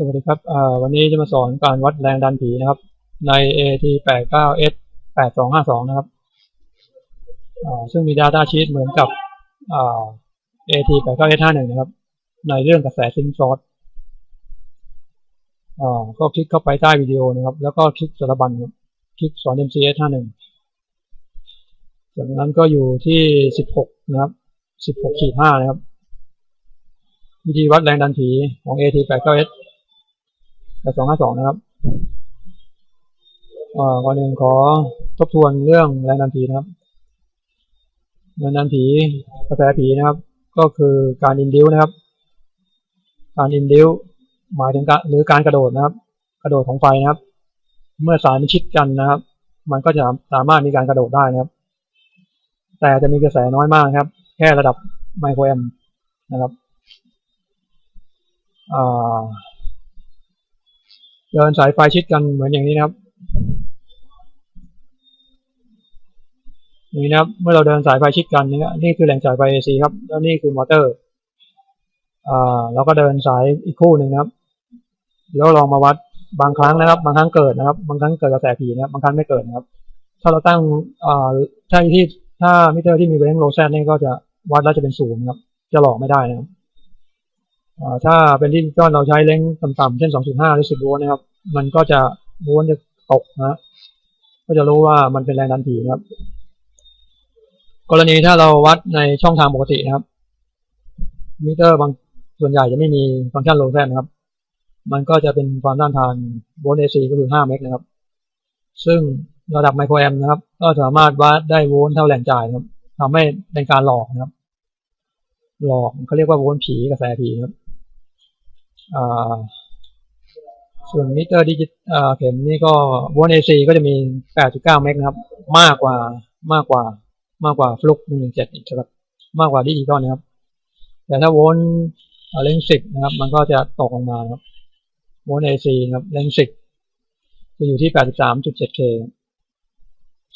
สวัสดีครับ วันนี้จะมาสอนการวัดแรงดันผีนะครับ ใน AT89S 8252 นะครับ ซึ่งมี Data Sheet เหมือนกับ AT89S51 นะครับ ในเรื่องกระแสซิงซอสก็คลิกเข้าไปใต้วิดีโอนะครับ แล้วก็คลิกสารบัญคลิกสอน MCS51 จากนั้นก็อยู่ที่ 16 นะครับ 16ขีด5นะครับวิธีวัดแรงดันผีของ AT89S แต่สองห้าสองนะครับก่อนหนึ่งขอทบทวนเรื่องแรงดันผีนะครับแรงดันผีกระแสผีนะครับ ก็คือการอินดิวนะครับ การอินดิวหมายถึงการหรือการกระโดดนะครับ กระโดดของไฟนะครับ เมื่อสายมันชิดกันนะครับ มันก็จะสามารถมีการกระโดดได้นะครับ แต่จะมีกระแสน้อยมากครับ แค่ระดับไมโครแอมนะครับอ่า เดินสายไฟชิดกันเหมือนอย่างนี้นะครับนี่นะครับ เมื่อเราเดินสายไฟชิดกันนี่นี่คือแหล่งจ่ายไฟ AC ครับ แล้วนี่คือมอเตอร์อ่าเราก็เดินสายอีกคู่หนึ่งนะครับ แล้วลองมาวัดบางครั้งนะครับ บางครั้งเกิดนะครับ บางครั้งเกิดกระแสผีนะครับ บางครั้งไม่เกิดนะครับ ถ้าเราตั้งอ่าถ้าที่ถ้ามิเตอร์ที่มีเวงโลแซนนี่ก็จะวัดแล้วจะเป็นศูนย์ครับ จะหลอกไม่ได้นะครับ ถ้าเป็นที่ก้อนเราใช้เล้งต่ำๆเช่น 2.5 หรือ 10 โวลต์นะครับ มันก็จะโวลต์จะตกนะ ก็จะรู้ว่ามันเป็นแรงดันผีนะครับ กรณีถ้าเราวัดในช่องทางปกตินะครับ มิเตอร์บางส่วนใหญ่จะไม่มีฟังก์ชันโลแซนนะครับ มันก็จะเป็นความต้านทานโวลต์ AC ก็คือ 5 เมกนะครับ ซึ่งระดับไมโครแอมนะครับ ก็สามารถวัดได้โวลต์เท่าแรงจ่ายครับทำให้เป็นการหลอกนะครับ หลอกเขาเรียกว่าโวลต์ผีกระแสผีครับ ส่วนมิเตอร์ดิจิตเข็มนี่ก็โวลต์เอซีก็จะมี 8.9 เมกนะครับ มากกว่ามากกว่ามากกว่าฟลุก117อีกครับ มากกว่าดิจิตอลนะครับ แต่ถ้าโวลต์เลนสิบนะครับ มันก็จะตกลงมาครับโวลต์เอซีนะครับเลนสิบจะอยู่ที่ 83.7K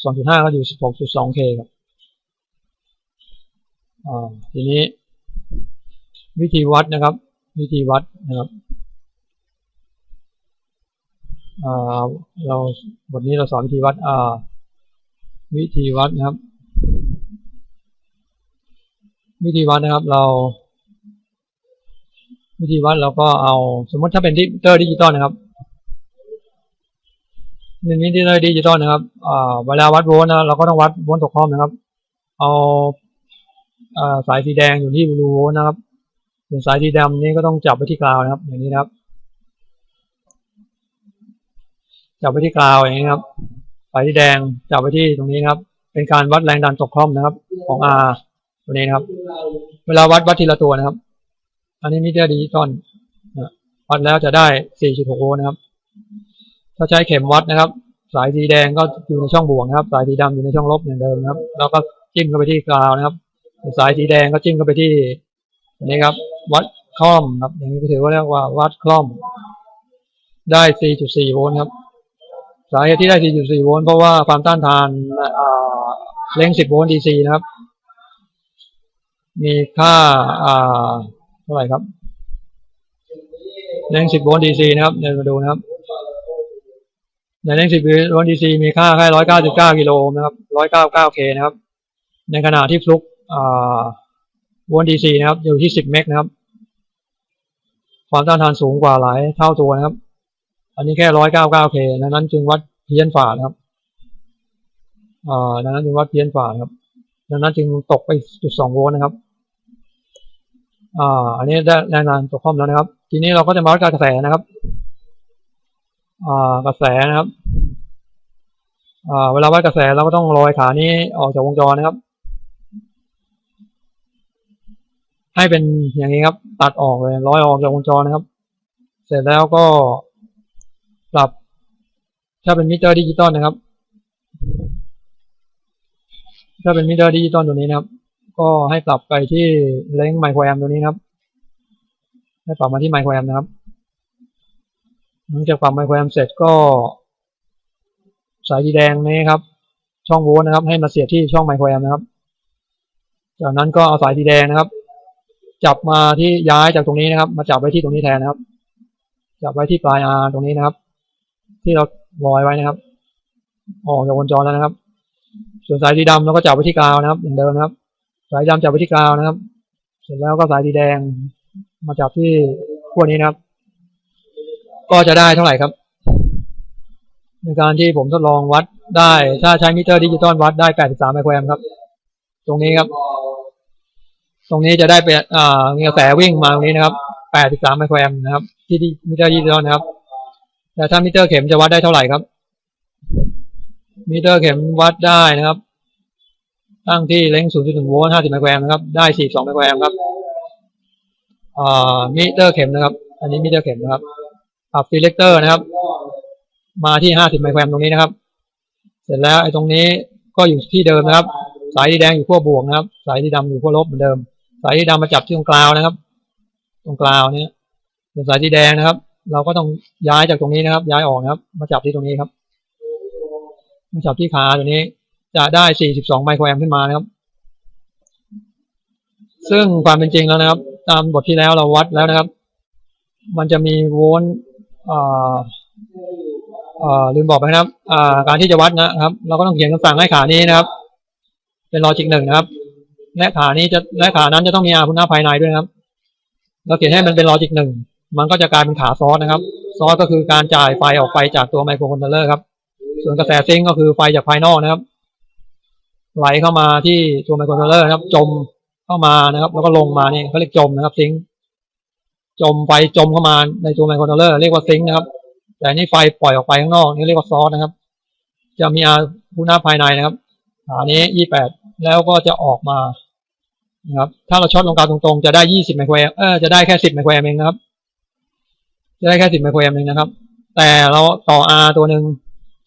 2.5 ก็อยู่ 16.2K ครับทีนี้วิธีวัดนะครับ วิธีวัดนะครับเราบทนี้เราสอนวิธีวัดวิธีวัดนะครับ วิธีวัดนะครับ เรา วิธีวัดเราก็เอาสมมติถ้าเป็นดิจิตอลดิจิตอลนะครับเป็นวิธีดิจิตอลนะครับเวลาวัดโวลต์นะเราก็ต้องวัดโวลต์ตกข้อมนะครับ เอาสายสีแดงอยู่ที่รูโวลต์นะครับ ส่วนสายสีดำนี่ก็ต้องจับไปที่กราวนะครับ อย่างนี้นะครับ จับไปที่กราวอย่างนี้ครับสายสีแดงจับไปที่ตรงนี้ครับ เป็นการวัดแรงดันตกคล่อมนะครับ ของ R ตัวนี้นะครับ เวลาวัดวัดทีละตัวนะครับ อันนี้มิเตอร์ดิจิตอลวัดแล้วจะได้ 4.6 โวลต์นะครับ ถ้าใช้เข็มวัดนะครับ สายสีแดงก็อยู่ในช่องบวกนะครับ สายสีดำอยู่ในช่องลบอย่างเดิมนะครับ แล้วก็จิ้มเข้าไปที่กราวนะครับ สายสีแดงก็จิ้มเข้าไปที่ นี่ครับ วัดคล่อมครับ อย่างนี้ก็ถือว่าเรียกว่าวัดคล่อม ได้ 4.4 โวลต์ครับ สาเหตุที่ได้ 4.4 โวลต์เพราะว่าความต้านทานเล้ง 10 โวลต์ DC นะครับ มีค่าเท่าไหร่ครับเล้ง 10 โวลต์ DC นะครับ เดี๋ยวมาดูนะครับในเล้ง10โวลต์ DC มีค่าแค่199กิโลนะครับ199 k นะครับ ในขณะที่ฟลุกโวลต์ DC นะครับ อยู่ที่10เมกนะครับ ความต้านทานสูงกว่าหลายเท่าตัวนะครับ อันนี้แค่ร้อยเก้าเก้าเคดังนั้นจึงวัดเพี้ยนฝานะครับอ่าดังนั้นจึงวัดเพี้ยนฝาครับ ดังนั้นจึงตกไปจุดสองโวลต์นะครับอ่าอันนี้ได้แรงงานตกข้อมแล้วนะครับ ทีนี้เราก็จะมาวัดกระแสนะครับอ่ากระแสนะครับอ่าเวลาวัดกระแสเราก็ต้องลอยขานี้ออกจากวงจรนะครับ ให้เป็นอย่างนี้ครับ ตัดออกเลยร้อยออกจากวงจรนะครับ เสร็จแล้วก็ปรับ ถ้าเป็นมิเตอร์ดิจิตอลนะครับ ถ้าเป็นมิเตอร์ดิจิตอลตัวนี้นะครับ ก็ให้ปรับไปที่เลงไมโครแอมตัวนี้ครับ ให้ปรับมาที่ไมโครแอมนะครับหลังจากปรับไมโครแอมเสร็จก็ สายสีแดงนี้ครับ ช่องโวลต์นะครับ ให้มาเสียบที่ช่องไมโครแอมนะครับ จากนั้นก็เอาสายสีแดงนะครับ จับมาที่ย้ายจากตรงนี้นะครับ มาจับไว้ที่ตรงนี้แทนนะครับ จับไว้ที่ปลาย R ตรงนี้นะครับ ที่เราลอยไว้นะครับ ออกจากวงจรแล้วนะครับ ส่วนสายสีดำเราก็จับไว้ที่กาวนะครับเหมือนเดิมนะครับ สายดำจับไว้ที่กาวนะครับ เสร็จแล้วก็สายสีแดง มาจับที่ขั้วนี้นะครับ ก็จะได้เท่าไหร่ครับ ในการที่ผมทดลองวัดได้ ถ้าใช้มิเตอร์ดิจิตอลวัดได้ 83 ไมโครแอมป์ครับ ตรงนี้ครับ ตรงนี้จะได้เป็นมีกระแสวิ่งมาตรงนี้นะครับ 83 ไมโครแอมป์นะครับ ที่มิเตอร์ดิจิตอลนะครับ แต่ถ้ามิเตอร์เข็มจะวัดได้เท่าไหร่ครับ มิเตอร์เข็มวัดได้นะครับ ตั้งที่เล้ง0.1โวลต์50 ไมโครแอมป์นะครับ ได้ 42 ไมโครแอมป์ครับมิเตอร์เข็มนะครับ อันนี้มิเตอร์เข็มนะครับปรับซีเลคเตอร์นะครับ มาที่ 50 ไมโครแอมป์ตรงนี้นะครับ เสร็จแล้วไอ้ตรงนี้ก็อยู่ที่เดิมนะครับ สายสีแดงอยู่ขั้วบวกนะครับ สายสีดำอยู่ขั้วลบเหมือนเดิม สายสีดำมาจับที่ตรงกลางนะครับ ตรงกลางเนี้ยส่วนสายสีแดงนะครับ เราก็ต้องย้ายจากตรงนี้นะครับ ย้ายออกนะครับ มาจับที่ตรงนี้ครับ มาจับที่ขาตัวนี้ จะได้ 42 ไมโครแอมป์ขึ้นมานะครับ ซึ่งความเป็นจริงแล้วนะครับ ตามบทที่แล้วเราวัดแล้วนะครับ มันจะมีโวลต์อ่าอ่าลืมบอกไปนะครับอ่าการที่จะวัดนะครับ เราก็ต้องเขียนคำสั่งให้ขานี้นะครับ เป็นลอจิกหนึ่งนะครับ และขานี้จะและขานั้นจะต้องมีอาคุณาภายในด้วยครับ เราเขียนให้มันเป็นลอจิกหนึ่งมันก็จะกลายเป็นขาซอสนะครับ ซอสก็คือการจ่ายไฟออกไปจากตัวไมโครคอนโทรลเลอร์ครับ ส่วนกระแสซิงก็คือไฟจากภายนอกนะครับ ไหลเข้ามาที่ตัวไมโครคอนโทรลเลอร์นะครับ จมเข้ามานะครับ แล้วก็ลงมานี่เขาเรียกจมนะครับซิงจมไฟจมเข้ามาในตัวไมโครคอนโทรลเลอร์เรียกว่าซิงค์นะครับ แต่นี่ไฟปล่อยออกไปข้างนอกนี่เรียกว่าซอสนะครับ จะมีอาคุณาภายในนะครับขานี้ยี่แปดแล้วก็จะออกมา นะครับ ถ้าเราช็อตลงกลางตรงๆ จะได้ยี่สิบไมโครแอมป์เออจะได้แค่สิบไมโครแอมป์เองนะครับ จะได้แค่สิบไมโครแอมป์เองนะครับ แต่เราต่อ R ตัวหนึ่ง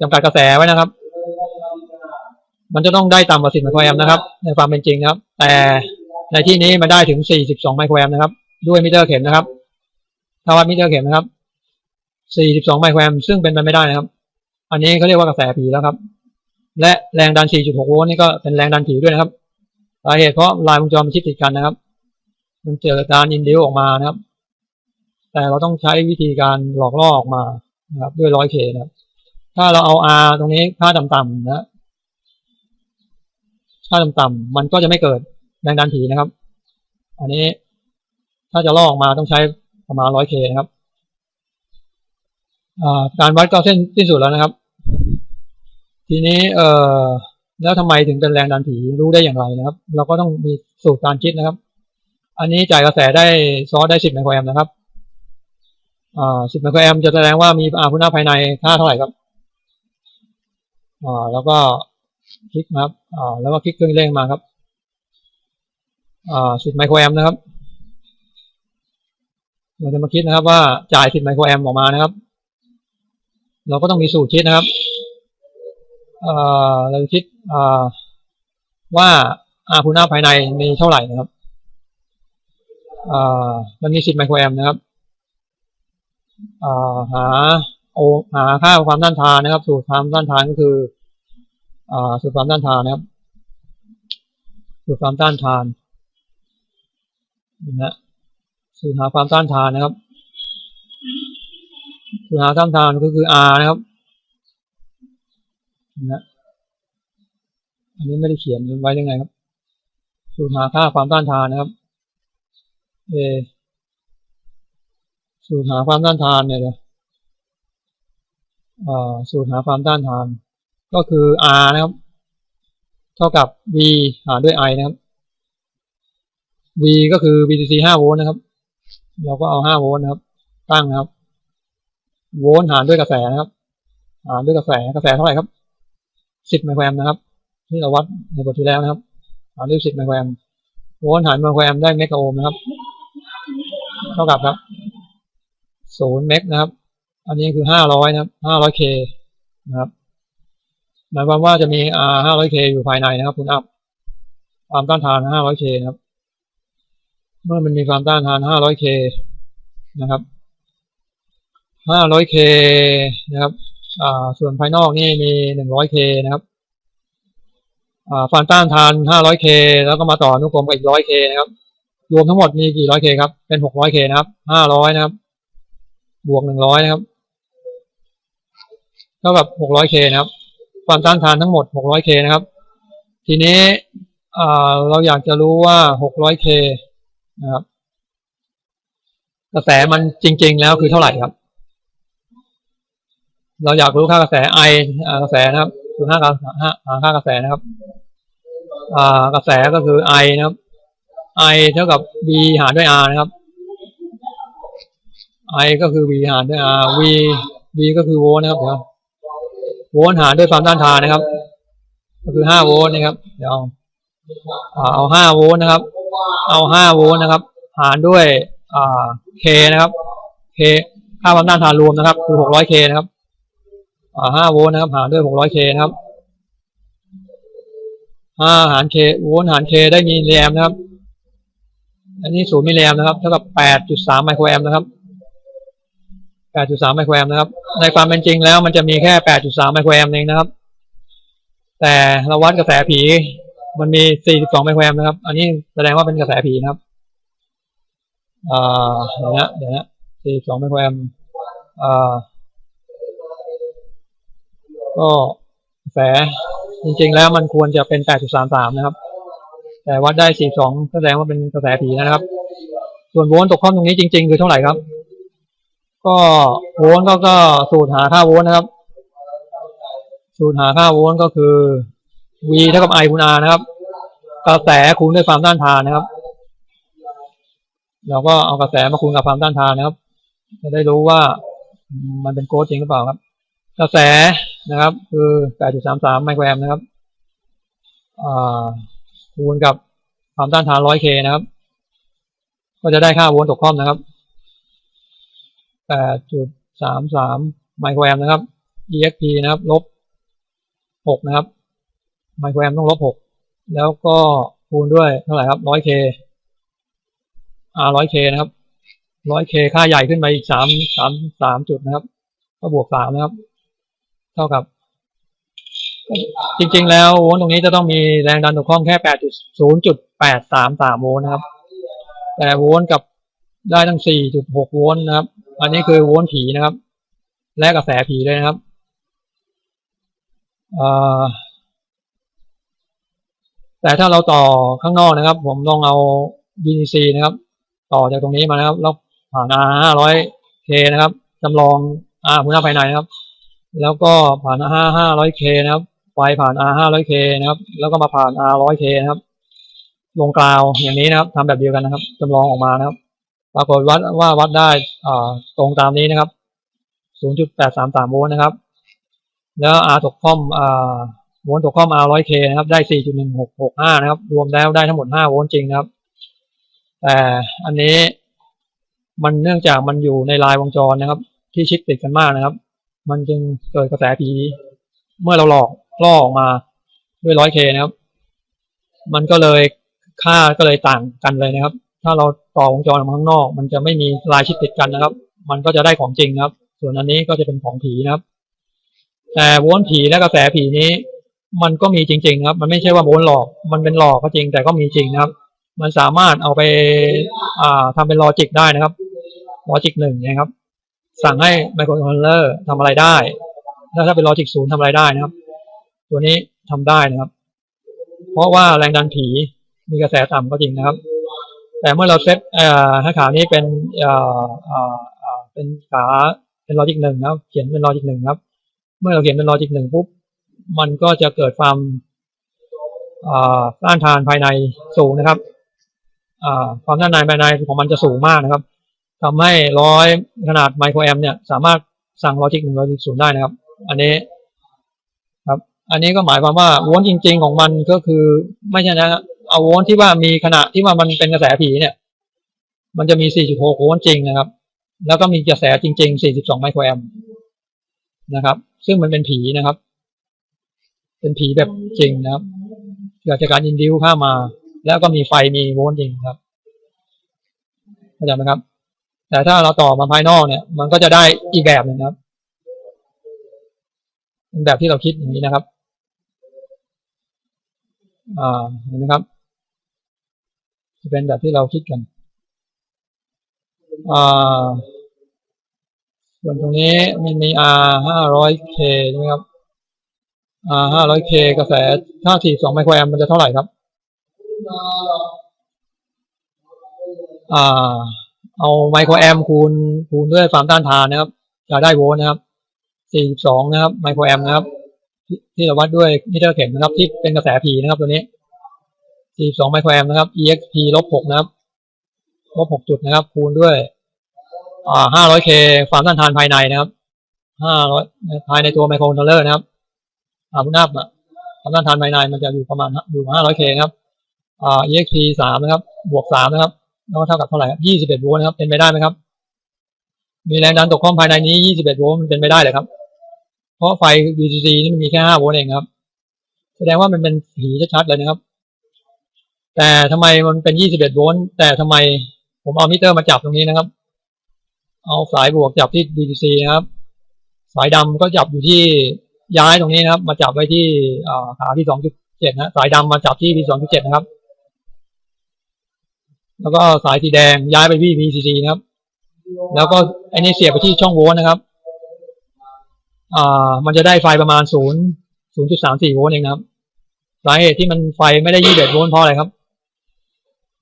จำกัดกระแสไว้นะครับ มันจะต้องได้ต่ำกว่าสิบไมโครแอมป์นะครับ ในความเป็นจริงนะครับ แต่ในที่นี้มันได้ถึงสี่สิบสองไมโครแอมป์นะครับ ด้วยมิเตอร์เข็มนะครับถ้าวัดมิเตอร์เข็มนะครับสี่สิบสองไมโครแอมป์ซึ่งเป็นไปไม่ได้นะครับ อันนี้เขาเรียกว่ากระแสผีแล้วครับ และแรงดัน4.6โวลต์นี่ก็เป็นแรงดันผีด้วยนะครับ สาเหตุเพราะลายวงจรมันชิดติดกันนะครับ มันเจอการอินดิวออกมานะครับ แต่เราต้องใช้วิธีการหลอกล่อออกมานะครับ ด้วยร้อยเคนะครับ ถ้าเราเอา R ตรงนี้ค่าต่ำๆนะค่าต่ำๆมันก็จะไม่เกิดแรงดันผีนะครับ อันนี้ถ้าจะล่อออกมาต้องใช้ประมาณร้อยเคนะครับการวัดก็เส้นสิ้นสุดแล้วนะครับ ทีนี้เอ่อ แล้วทำไมถึงเป็นแรงดันผีรู้ได้อย่างไรนะครับ เราก็ต้องมีสูตรการคิดนะครับ อันนี้จ่ายกระแสได้ซอสได้สิบไมโครแอมนะครับอ่าสิบไมโครแอมจะแสดงว่ามีอาคุณหน้าภายในค่าเท่าไหร่ครับอ่าแล้วก็คลิกนะครับอ่าแล้วก็คลิกเครื่องเร่งมาครับอ่าสิบไมโครแอมนะครับเราจะมาคิดนะครับว่าจ่ายสิบไมโครแอมออกมานะครับ เราก็ต้องมีสูตรคิดนะครับ เราคิดอ่าว่าอาพูน่าภายในมีเท่าไหร่นะครับมันมีสิบไมโครแอมป์นะครับาหาโอหาค่าความต้านทานนะครับ สูตรความต้านทานก็คืออสูตรความต้านทานนะครับ สูตรความต้านทานนะสูตรหาความต้านทานนะครับ สูตรหาต้านทานก็คือ R นะครับ นะอันนี้ไม่ได้เขียนไว้ยังไงครับสูตรหาค่าความต้านทานนะครับ เอสูตรหาความต้านทานเนี่ยเลยสูตรหาความต้านทาน ก็คือ R นะครับ เท่ากับ V หารด้วย I นะครับ V ก็คือ VCC 5โวลต์นะครับ เราก็เอา5โวลต์นะครับ ตั้งนะครับ โวลต์หารด้วยกระแสนะครับ หารด้วยกระแส กระแสเท่าไหร่ครับ 10ไมโครแอมป์นะครับ ที่เราวัดในบทที่แล้วนะครับหารด้วย10ไมโครแอมป์โวลต์หารไมโครแอมป์ได้เมกะโอห์มนะครับ เท่ากับครับ0เมกนะครับ อันนี้คือ500นะครับ500 k นะครับหมายความว่าจะมี R 500 k อยเคอยู่ภายในนะครับคุณอัพความต้านทาน500 k นะครับ เมื่อมันมีความต้านทาน500 k นะครับ500 k นะครับ ส่วนภายนอกนี่มี 100k นะครับอ่าความต้านทาน 500k แล้วก็มาต่ออนุกรมกับอีก 100k นะครับ รวมทั้งหมดมีกี่ 100k ครับ เป็น 600k นะครับ 500 นะครับ บวกหนึ่งร้อยนะครับเท่ากับหกร้อยเคนะครับความต้านทานทั้งหมดหกร้อยเคนะครับ ทีนี้เราอยากจะรู้ว่าหกร้อยเคนะครับ กระแสมันจริง ๆ แล้วคือเท่าไหร่ครับ เราอยากรู้ค่ากระแสไอกระแสนะครับคือค่ากระหาค่ากระแสนะครับอ่ากระแสก็คือไอนะครับ I เท่ากับ V หารด้วย R นะครับ I ก็คือ V หารด้วย R V V ก็คือโวลต์นะครับเดี๋ยวโวลต์หารด้วยความต้านทานนะครับ ก็คือห้าโวลต์นะครับเดี๋ยวเอาเอาห้าโวลต์นะครับ เอาห้าโวลต์นะครับ หารด้วยอ่า K นะครับ K ค่าความต้านทานรวมนะครับ คือหกร้อย K นะครับ ห้าโวลต์นะครับ หารด้วยหกร้อย K นะครับห้าหาร K โวลต์หาร K ได้มีแรมนะครับ อันนี้ศูนย์มิลลิแอมนะครับ เท่ากับแปดจุดสามไมโครแอมนะครับแปดจุดสามไมโครแอมนะครับ ในความเป็นจริงแล้วมันจะมีแค่แปดจุดสามไมโครแอมเองนะครับ แต่เราวัดกระแสผีมันมีสี่สิบสองไมโครแอมนะครับ อันนี้แสดงว่าเป็นกระแสผีนะครับอ่าเดี๋ยวนะเดี๋ยวนะสี่สองไมโครแอมอ่า ก็กระแสจริงๆแล้วมันควรจะเป็นแปดจุดสามสามนะครับ แต่วัดได้สี่สองแสดงว่าเป็นกระแสผีนะครับ ส่วนโวลต์ตกข้อมตรงนี้จริง ๆ คือเท่าไหร่ครับ ก็โวลต์ก็ก็สูตรหาค่าโวลต์นะครับ สูตรหาค่าโวลต์ก็คือ V เท่ากับ I คูณ R นะครับ กระแสคูณด้วยความต้านทานนะครับ เราก็เอากระแสมาคูณกับความต้านทานนะครับ จะได้รู้ว่ามันเป็นโกดจริงหรือเปล่าครับ กระแสนะครับ คือ8.33ไมโครแอมป์นะครับคูณกับความต้านทาน 100K นะครับ ก็จะได้ค่าโวลต์ตกข้อมนะครับ 8.33 ไมโครแอมป์นะครับ exp นะครับ ลบ 6 นะครับ ไมโครแอมป์ต้องลบ 6 แล้วก็คูณด้วยเท่าไหร่ครับ 100K R 100K นะครับ 100K ค่าใหญ่ขึ้นไปอีก 3 3 3 จุดนะครับ ก็บวก 3 นะครับ เท่ากับ จริง ๆ แล้วโวลต์ตรงนี้จะต้องมีแรงดันตกข้อมแค่8.0.833โวลต์นะครับ แต่โวลต์กับได้ตั้ง4.6โวลต์นะครับ อันนี้คือโวลต์ผีนะครับ และกระแสผีเลยนะครับแต่ถ้าเราต่อข้างนอกนะครับ ผมลองเอา BNC นะครับ ต่อจากตรงนี้มานะครับ แล้วผ่าน R 500K นะครับจำลอง R คุณภาพภายในนะครับ แล้วก็ผ่าน R 500K นะครับ ไฟผ่าน R 500K นะครับ แล้วก็มาผ่าน R 100K นะครับ ลงกราวอย่างนี้นะครับทำแบบเดียวกันนะครับจำลองออกมานะครับ ปรากฏวัดว่าวัดได้ตรงตามนี้นะครับ 0.833โวลต์นะครับ แล้ว R ตกค่อมโวลต์ตกค่อม R 100K นะครับ ได้ 4.1665 นะครับ รวมแล้วได้ทั้งหมด 5 โวลต์จริงนะครับ แต่อันนี้มันเนื่องจากมันอยู่ในลายวงจรนะครับ ที่ชิดติดกันมากนะครับ มันจึงเกิดกระแสผีเมื่อเราหลอกล่อออกมาด้วย 100K นะครับ มันก็เลยค่าก็เลยต่างกันเลยนะครับ ถ้าเราต่อวงจรออกมาข้างนอก มันจะไม่มีลายชิดติดกันนะครับ มันก็จะได้ของจริงครับ ส่วนอันนี้ก็จะเป็นของผีนะครับ แต่โวลต์ผีและกระแสผีนี้ มันก็มีจริง ๆ ครับ มันไม่ใช่ว่าโวลต์หลอก มันเป็นหลอกก็จริง แต่ก็มีจริงนะครับ มันสามารถเอาไป อ่าทำเป็นลอจิกได้นะครับลอจิกหนึ่งนะครับ สั่งให้ไมโครคอนโทรลเลอร์ทำอะไรได้ ถ้าถ้าเป็นลอจิกศูนย์ทำอะไรได้นะครับ ตัวนี้ทำได้นะครับ เพราะว่าแรงดันผีมีกระแสต่ำก็จริงนะครับ แต่เมื่อเราเซตเอ่อให้ขานี้เป็นเอ่อเอ่อเป็นขาเป็นลอจิกหนึ่งนะครับ เขียนเป็นลอจิกหนึ่งครับ เมื่อเราเขียนเป็นลอจิกหนึ่งปุ๊บ มันก็จะเกิดความต้านทานภายในสูงนะครับความต้านทานภายในของมันจะสูงมากนะครับ ทำให้ร้อยขนาดไมโครแอมเนี่ยสามารถสั่งลอจิกหนึ่งลอจิกศูนย์ได้นะครับ อันนี้ครับ อันนี้ก็หมายความว่าโวลต์จริง ๆ ของมันก็คือไม่ใช่นะเอาโวลต์ที่ว่ามีขณะที่ว่ามันเป็นกระแสผีเนี่ย มันจะมี 4.6 โวลต์จริงนะครับ แล้วก็มีกระแสจริง ๆ 42 ไมโครแอมนะครับ ซึ่งมันเป็นผีนะครับ เป็นผีแบบจริงนะครับเกิดจากการยินดิวเข้ามา แล้วก็มีไฟมีโวลต์จริงครับเข้าใจไหมครับ แต่ถ้าเราต่อมาภายนอกเนี่ย มันก็จะได้อีกแบบหนึ่งครับเป็นแบบที่เราคิดอย่างนี้นะครับ อ่าเห็นไหมครับจะเป็นแบบที่เราคิดกัน อ่า ส่วนตรงนี้มันมี R 500K ใช่ไหมครับ R 500K กระแสถ้า42ไมโครแอมป์มันจะเท่าไหร่ครับ อ่า เอาไมโครแอมคูณคูณด้วยความต้านทานนะครับ จะได้โวลต์นะครับ 42 นะครับไมโครแอมนะครับ ที่เราวัดด้วยมิเตอร์เข็มนะครับ ที่เป็นกระแส P นะครับตัวนี้ 42 ไมโครแอมนะครับ EXP ลบ 6 นะครับ ลบ 6 จุดนะครับ คูณด้วย อ่า 500K ความต้านทานภายในนะครับ 500 ภายในตัวไมโครคอนโทรลเลอร์นะครับ อ่าพุนับอะความต้านทานภายในมันจะอยู่ประมาณอยู่ 500K นะครับ อ่า EXP 3 นะครับ บวก 3 นะครับ แล้วก็เท่ากับเท่าไหร่ครับ21โวลต์นะครับ เป็นไปได้ไหมครับ มีแรงดันตกข้อมภายในนี้21โวลต์มันเป็นไปได้เลยครับ เพราะไฟ VCC นี่มันมีแค่5โวลต์เองครับ แสดงว่ามันเป็นผีชัดๆเลยนะครับ แต่ทำไมมันเป็น21โวลต์แต่ทำไมผมเอามิเตอร์มาจับตรงนี้นะครับ เอาสายบวกจับที่ VCC นะครับ สายดำก็จับอยู่ที่ย้ายตรงนี้นะครับ มาจับไว้ที่ขาที่2.7นะ สายดำมาจับที่ V 2.7นะครับ แล้วก็สายสีแดงย้ายไปที่ VCC นะครับ แล้วก็อ้นี่เสียบไปที่ช่องโวลต์นะครับ อ่า มันจะได้ไฟประมาณ0 0.34โวลต์เองนะครับสาเหตุที่มันไฟไม่ได้21โวลต์เพราะอะไรครับ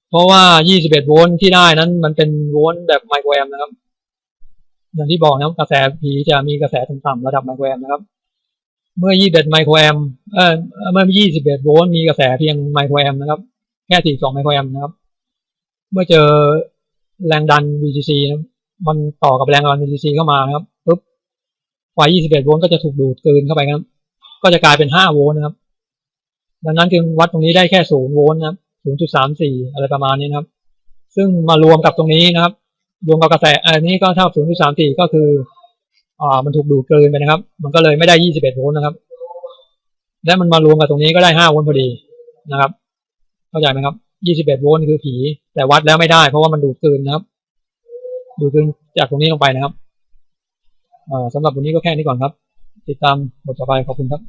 เพราะว่า21โวลต์ที่ได้นั้น มันเป็นโวลต์แบบไมโครแอมป์นะครับ อย่างที่บอกนะครับกระแสผีจะมีกระแสต่ำๆระดับไมโครแอมป์นะครับ เมื่อ21ไมโครแอมป์เอ่อเมื่อ21โวลต์มีกระแสเพียงไมโครแอมป์นะครับ แค่42ไมโครแอมป์นะครับ เมื่อเจอแรงดัน VCC นะมันต่อกับแรงดัน VCC เข้ามานะครับปุ๊บไฟ 21 โวลต์ก็จะถูกดูดกลืนเข้าไปครับ ก็จะกลายเป็น 5 โวลต์นะครับ ดังนั้นจึงวัดตรงนี้ได้แค่ 0 โวลต์นะครับ 0.34 อะไรประมาณนี้นะครับ ซึ่งมารวมกับตรงนี้นะครับ รวมกับกระแสอันนี้ก็เท่า 0.34 ก็คืออ่ามันถูกดูดกลืนไปนะครับ มันก็เลยไม่ได้ 21 โวลต์นะครับ และมันมารวมกับตรงนี้ก็ได้ 5 โวลต์พอดีนะครับ เข้าใจไหมครับ 21โวลต์คือผี แต่วัดแล้วไม่ได้ เพราะว่ามันดูดกลืนนะครับ ดูดกลืนจากตรงนี้ลงไปนะครับสำหรับวันนี้ก็แค่นี้ก่อนครับ ติดตามบทต่อไปขอบคุณครับ